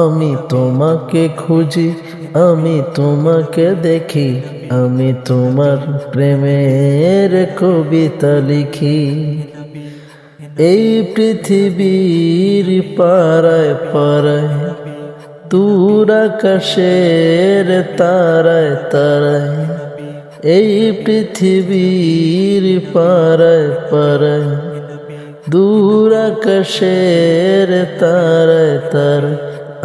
আমি তোমাকে খুঁজি, আমি তোমাকে দেখি, আমি তোমার প্রেমের কবিতা লিখি। এই পৃথিবীর পাড়ায় পাড়ায়, দূর আকাশের তারায় তারায়, এই পৃথিবীর পাড়ায় পাড়ায় দূর আকাশের তার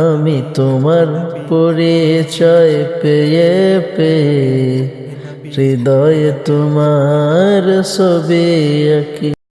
আমি তোমার পরিচয় পেয়ে পেয়ে হৃদয়ে তোমার ছবি আঁকি।